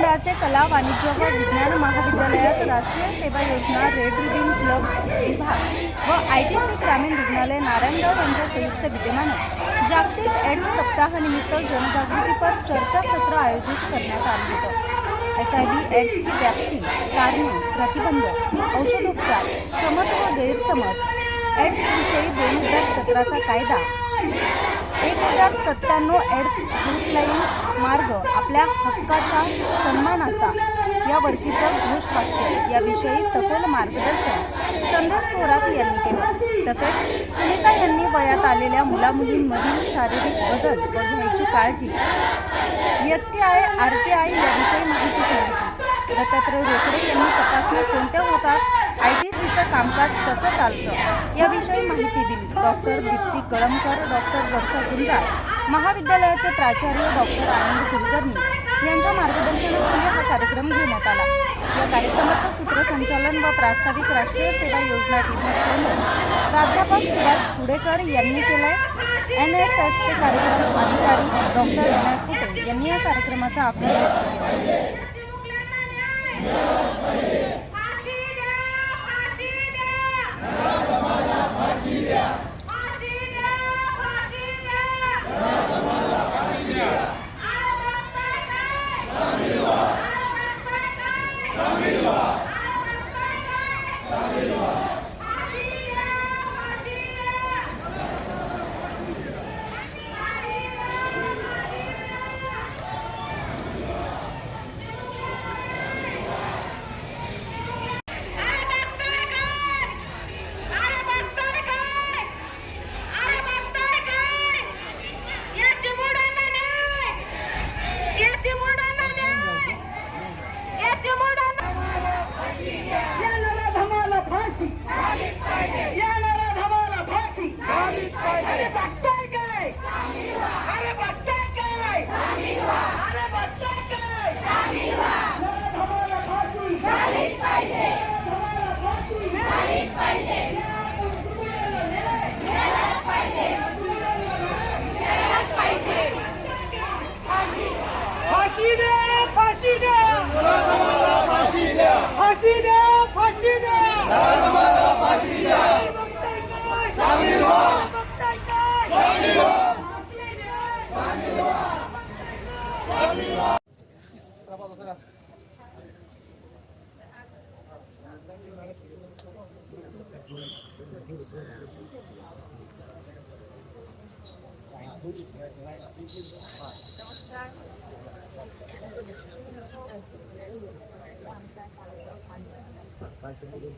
मंडळाचे कला वाणिज्य व विज्ञान महाविद्यालयात राष्ट्रीय सेवा योजना रेड रिबिन क्लब विभाग व आय टी सी ग्रामीण रुग्णालय नारायणगाव यांच्या संयुक्त विद्यमाने जागतिक एड्स सप्ताहानिमित्त जनजागृतीपर चर्चासत्र आयोजित करण्यात आलं होतं. एच आय व्ही एड्सची व्याप्ती कारणे प्रतिबंध औषधोपचार समज व गैरसमज एड्सविषयी दोन हजार सतराचा कायदा एक हजार सत्त्याण्णव एड्स हेल्पलाईन मार्ग आपल्या हक्काच्या सन्मानाचा. या वर्षीचं घोषवाक्य. याविषयी सखोल मार्गदर्शन संदेश थोरात यांनी केलं. तसेच सुनीता यांनी वयात आलेल्या मुलामुलींमधील शारीरिक बदल व घ्यायची काळजी S T I R T I याविषयी माहिती सांगितली. दत्तात्रय रोकडे यांनी तपासण्या कोणत्या होतात? समितीचं कामकाज कसं चालतं याविषयी माहिती दिली. डॉक्टर दीप्ती कळमकर डॉक्टर वर्षा गुंजाळ महाविद्यालयाचे प्राचार्य डॉक्टर आनंद कुलकर्णी यांच्या मार्गदर्शनाखाली हा कार्यक्रम घेण्यात आला. या कार्यक्रमाचं सूत्रसंचालन व प्रास्ताविक राष्ट्रीय सेवा योजना विभाग प्रमुख प्राध्यापक सुभाष कुडेकर यांनी केलंय. एन एस एसचे कार्यक्रम अधिकारी डॉक्टर विनायक कुटे यांनी या कार्यक्रमाचा आभार व्यक्त केला.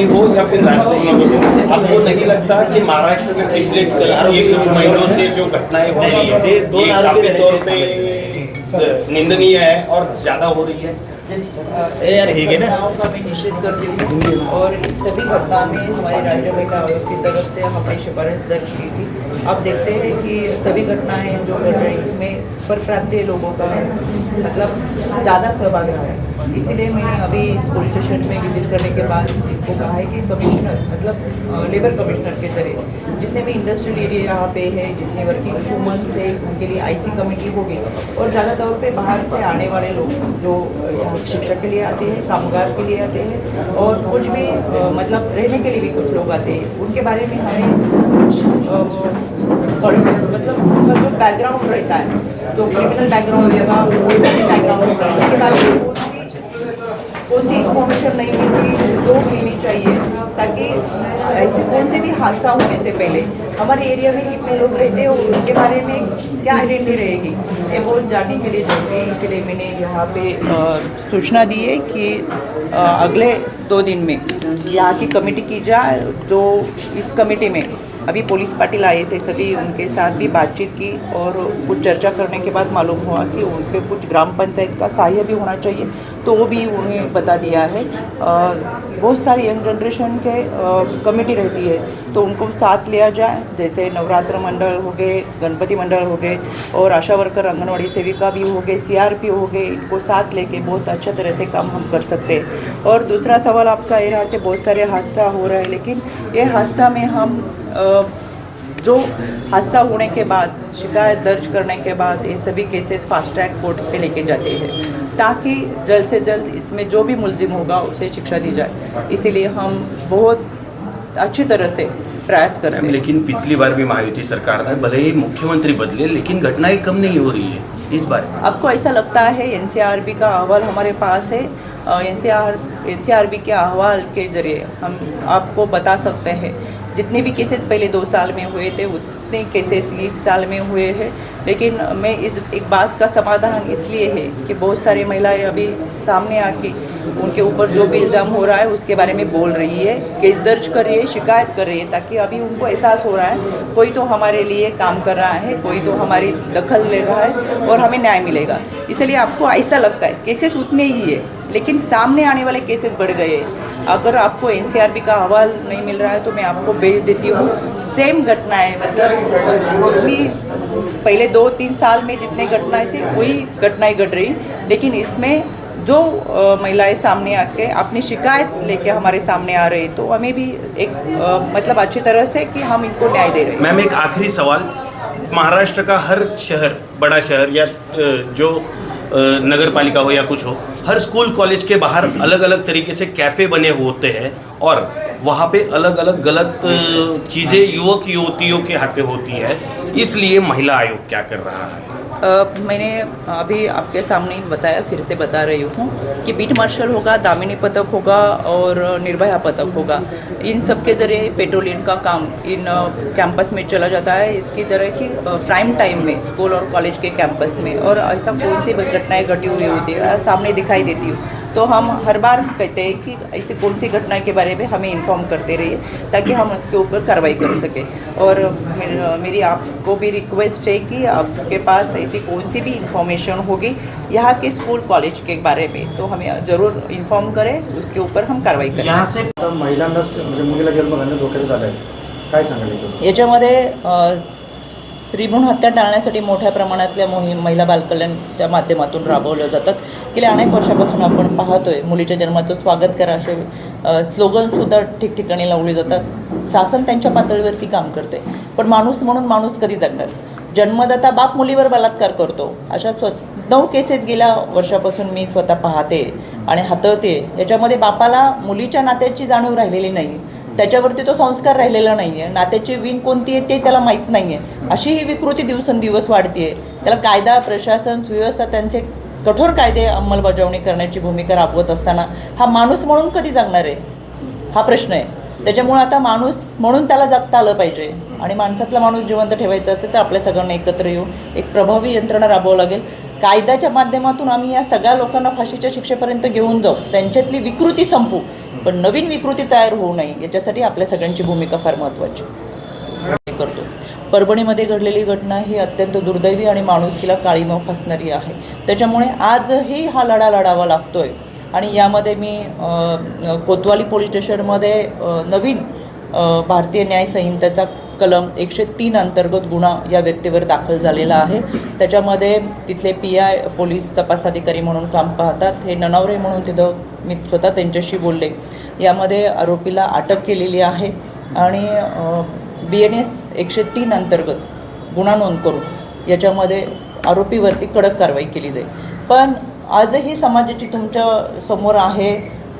परभणी हो या फिर राजधानी हो आपको नहीं लगता कि महाराष्ट्र में पिछले एक कुछ महीनों से जो घटनाएँ हो रही है ये काफ़ी तौर पे निंदनीय है और ज़्यादा हो रही है। यार ठीक है ना? का मैं निश्चित करती हूँ और इस सभी घटना में हमारे राज्य महिला आयोग की तरफ़ से हमने सिफारिश दर्ज की थी। अब देखते हैं कि सभी घटनाएँ जो घट रही हैं, में पर प्रांतीय लोगों का मतलब ज़्यादा सहभाग है। इसीलिए मैंने अभी इस पुलिस स्टेशन में विज़िट करने के बाद इनको कहा है कि कमिश्नर मतलब लेबर कमिश्नर के ज़रिए, जितने भी इंडस्ट्रियल एरिया यहाँ पे है, जितने वर्किंग वुमन्स है उनके लिए आईसी कमेटी होगी, और ज़्यादा तौर पे बाहर से आने वाले लोग जो शिक्षक के लिए आते हैं, कामगार के लिए आते हैं, और कुछ भी मतलब रहने के लिए भी कुछ लोग आते हैं, उनके बारे में हमें मतलब उनका जो बैकग्राउंड रहता है, जो क्रिमिनल बैकग्राउंड होगा कोई भी बैकग्राउंड उसके में कौन सी इन्फॉर्मेशन नहीं मिलती जो मिलनी चाहिए ताकि ऐसे कौन से भी हादसा होने से पहले हमारे एरिया में कितने लोग रहते हैं उनके बारे में क्या आइडेंटिटी रहेगी? ये बहुत जानने के लिए है इसलिए मैंने यहाँ पे सूचना दी है कि अ, अगले दो दिन में यहाँ की कमेटी की जाए जो इस कमेटी में अभी पुलिस पाटिल आए थे सभी, उनके साथ भी बातचीत की और कुछ चर्चा करने के बाद मालूम हुआ कि उन पे कुछ ग्राम पंचायत का सहाय भी होना चाहिए तो वो भी उन्हें बता दिया है। बहुत सारी यंग जनरेशन के कमेटी रहती है तो उनको साथ लिया जाए, जैसे नवरात्र मंडल हो गए, गणपति मंडल हो गए और आशा वर्कर, आंगनवाड़ी सेविका भी हो गए सीआरपी हो गए, इनको साथ लेके बहुत अच्छे तरह से काम हम कर सकते हैं। और दूसरा सवाल आपका ये रहा कि बहुत सारे हादसा हो रहा है, लेकिन ये हादसा में हम जो हादसा होने के बाद शिकायत दर्ज करने के बाद ये सभी केसेस फास्ट ट्रैक कोर्ट पे लेके जाते हैं ताकि जल्द से जल्द इसमें जो भी मुलजिम होगा उसे शिक्षा दी जाए। इसीलिए हम बहुत अच्छी तरह से प्रयास कर रहे हैं लेकिन पिछली बार भी महायुति सरकार था भले ही मुख्यमंत्री बदले लेकिन घटनाएँ कम नहीं हो रही है इस बार आपको ऐसा लगता है एनसीआरबी का अहवाल हमारे पास है? एनसीआर एनसीआरबी के अहवाल के ज़रिए हम आपको बता सकते हैं जितने भी केसेस पहले दो साल में हुए थे उतने केसेस इस साल में हुए हैं। लेकिन मैं इस एक बात का समाधान इसलिए है कि बहुत सारी महिलाएं अभी सामने आके उनके ऊपर जो भी इल्ज़ाम हो रहा है उसके बारे में बोल रही है केस दर्ज कर रही है शिकायत कर रही है ताकि अभी उनको एहसास हो रहा है कोई तो हमारे लिए काम कर रहा है कोई तो हमारी दखल ले रहा है और हमें न्याय मिलेगा। इसलिए आपको ऐसा लगता है केसेस उतने ही है लेकिन सामने आने वाले केसेस बढ़ गए हैं। अगर आपको एन का अहवाल नहीं मिल रहा है तो मैं आपको भेज देती हूँ। सेम घटनाएँ मतलब उतनी पहले दो तीन साल में जितने घटनाएँ थी वही घटनाएँ घट रही। लेकिन इसमें जो महिलाएँ सामने आके अपनी शिकायत लेके हमारे सामने आ रही तो हमें भी एक अ, मतलब अच्छी तरह से कि हम इनको न्याय दे रहे हैं। मैम एक आखिरी सवाल। महाराष्ट्र का हर शहर बड़ा शहर या जो नगर पालिका हो या कुछ हो, हर स्कूल, कॉलेज के बाहर अलग अलग तरीके से कैफ़े बने होते हैं और वहाँ पे अलग अलग गलत चीज़ें युवक युवतियों के हाथे होती है। इसलिए महिला आयोग क्या कर रहा है? मैंने अभी आपके सामने बताया, फिर से बता रही हूँ कि बीट मार्शल होगा, दामिनी पदक होगा और निर्भया पदक होगा। इन सब के ज़रिए पेट्रोलियम का काम इन कैंपस में चला जाता है। इसकी तरह की प्राइम टाइम में स्कूल और कॉलेज के कैंपस में, और ऐसा कौन सी घटनाएँ घटी हुई होती है, सामने दिखाई देती है। तो हम हर बार कहते हैं कि ऐसी कौन सी घटना के बारे में हमें इन्फॉर्म करते रहिए ताकि हम उसके ऊपर कार्रवाई कर सकें। और मेरी आपको भी रिक्वेस्ट है कि आपके पास ऐसी कौन सी भी इंफॉर्मेशन होगी यहाँ के स्कूल कॉलेज के बारे में तो हमें ज़रूर इन्फॉर्म करें उसके ऊपर हम कार्रवाई करें। यहाँ से महिलांना म्हणजे मुलीला जन्म घालणं धोक्याचं झालं आहे काय सांगाल याच्यामध्ये स्त्रीभ्रूण हत्या टाळण्यासाठी मोठ्या प्रमाणातल्या मोहीम महिला बालकल्याणच्या माध्यमातून राबवल्या जातात. गेल्या अनेक वर्षापासून आपण पाहतोय मुलीच्या जन्माचं स्वागत करा असे स्लोगनसुद्धा ठिकठिकाणी लावले जातात. शासन त्यांच्या पातळीवरती काम करते. पण माणूस म्हणून माणूस कधी जगणार? जन्मदाता बाप मुलीवर बलात्कार करतो. अशा स्व नऊ केसेस गेल्या वर्षापासून मी स्वतः पाहते आणि हाताळते. याच्यामध्ये बापाला मुलीच्या नात्याची जाणीव राहिलेली नाही. त्याच्यावरती तो संस्कार राहिलेला नाही आहे नात्याची विण कोणती आहे ते त्याला माहीत नाही आहे अशी ही विकृती दिवसेंदिवस वाढते त्याला कायदा प्रशासन सुव्यवस्था त्यांचे कठोर कायदे अंमलबजावणी करण्याची भूमिका राबवत असताना हा माणूस म्हणून कधी जगणार आहे? हा प्रश्न आहे. त्याच्यामुळे आता माणूस म्हणून त्याला जगता आलं पाहिजे. आणि माणसातला माणूस जिवंत ठेवायचा असेल तर आपल्या सगळ्यांना एकत्र येऊन एक प्रभावी यंत्रणा राबवावं लागेल. कायद्याच्या माध्यमातून आम्ही या सगळ्या लोकांना फाशीच्या शिक्षेपर्यंत घेऊन जाऊ. त्यांच्यातली विकृती संपू. पण नवीन विकृती तयार होऊ नये याच्यासाठी आपल्या सगळ्यांची भूमिका फार महत्त्वाची. करतो. परभणीमध्ये घडलेली घटना ही अत्यंत दुर्दैवी आणि माणुसकीला काळीमा फासणारी आहे. त्याच्यामुळे आजही हा लढा लढावा लागतोय. आणि यामध्ये मी कोतवाली पोलीस स्टेशनमध्ये नवीन भारतीय न्याय संहितेचा कलम एकशे तीन अंतर्गत गुन्हा या व्यक्तीवर दाखल झालेला आहे. त्याच्यामध्ये तिथले पी आय पोलीस तपास अधिकारी म्हणून काम पाहतात. हे ननावरे म्हणून तिथं मी स्वतः त्यांच्याशी बोलले. यामध्ये आरोपीला अटक केलेली आहे आणि बी एन एस एकशे तीन अंतर्गत गुन्हा नोंद करून याच्यामध्ये आरोपीवरती कडक कारवाई केली जाईल. पण आजही समाजाची तुमच्यासमोर आहे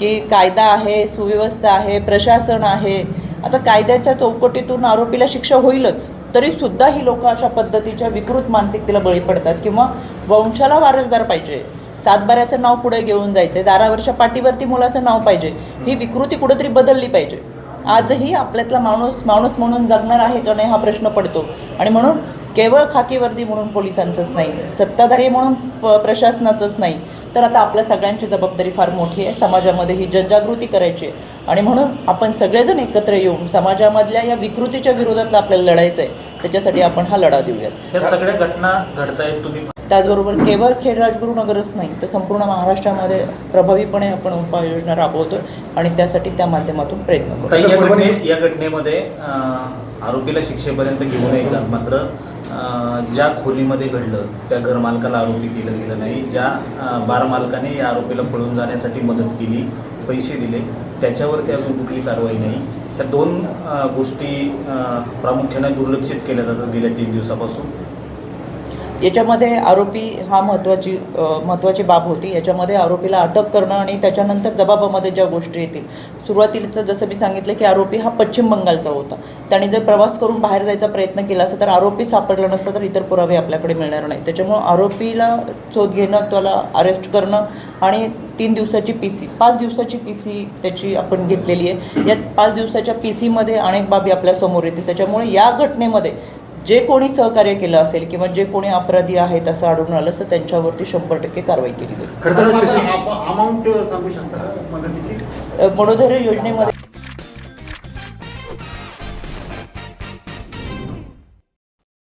की कायदा आहे सुव्यवस्था आहे प्रशासन आहे आता कायद्याच्या चौकटीतून आरोपीला शिक्षा होईलच तरीसुद्धा ही लोक अशा पद्धतीच्या विकृत मानसिकतेला बळी पडतात किंवा वंशाला वारसदार पाहिजे. सातबाऱ्याचं नाव पुढे घेऊन जायचं वर्ष पाठीवरती मुलाचं नाव पाहिजे ही विकृती कुठेतरी बदलली पाहिजे. आजही आपल्यातला माणूस माणूस म्हणून जगणार आहे का नाही हा प्रश्न पडतो. आणि म्हणून केवळ खाकी वर्दी म्हणून पोलिसांचंच नाही सत्ताधारी म्हणून प्रशासनाचंच नाही. तर आता आपल्या सगळ्यांची जबाबदारी फार मोठी आहे समाजामध्ये ही जनजागृती करायची आहे. आणि म्हणून आपण सगळेजण एकत्र येऊन समाजामधल्या या विकृतीच्या विरोधात आपल्याला लढायचं आहे त्याच्यासाठी आपण हा लढा देऊयात. सगळ्या घटना घडतायत तुम्ही. त्याचबरोबर केवळ खेड राजगुरुनगरच नाही तर संपूर्ण महाराष्ट्रामध्ये प्रभावीपणे आपण उपाययोजना राबवतो आणि त्यासाठी त्या माध्यमातून प्रयत्न करतो या घटने या घटनेमध्ये आरोपीला शिक्षेपर्यंत घेऊन येतात मात्र ज्या खोलीमध्ये घडलं त्या घर मालकाला आरोपी केलं गेलं नाही. ज्या अं, बार मालकाने या आरोपीला पळून जाण्यासाठी मदत केली पैसे दिले. त्याच्यावरती अजून कुठली कारवाई नाही. ह्या दोन गोष्टी प्रामुख्याने दुर्लक्षित केल्या जातात गेल्या तीन दिवसापासून. याच्यामध्ये आरोपी हा महत्त्वाची महत्त्वाची बाब होती. याच्यामध्ये आरोपीला अटक करणं आणि त्याच्यानंतर जबाबामध्ये ज्या गोष्टी येतील सुरुवातीचं जसं मी सांगितलं की आरोपी हा पश्चिम बंगालचा होता. त्याने जर प्रवास करून बाहेर जायचा प्रयत्न केला असता तर आरोपी सापडला नसता तर इतर पुरावे आपल्याकडे मिळणार नाही त्याच्यामुळं आरोपीला शोध घेणं त्याला अरेस्ट करणं आणि तीन दिवसाची पी सी पाच दिवसाची पी सी त्याची आपण घेतलेली आहे. या पाच दिवसाच्या पी सीमध्ये अनेक बाबी आपल्यासमोर येतील. त्याच्यामुळे या घटनेमध्ये जे कोणी सहकार्य केलं असेल किंवा जे कोणी अपराधी आहेत असं आढळून आलं तर त्यांच्यावरती शंभर टक्के कारवाई केली जाईल. मनोधैर्य योजनेमध्ये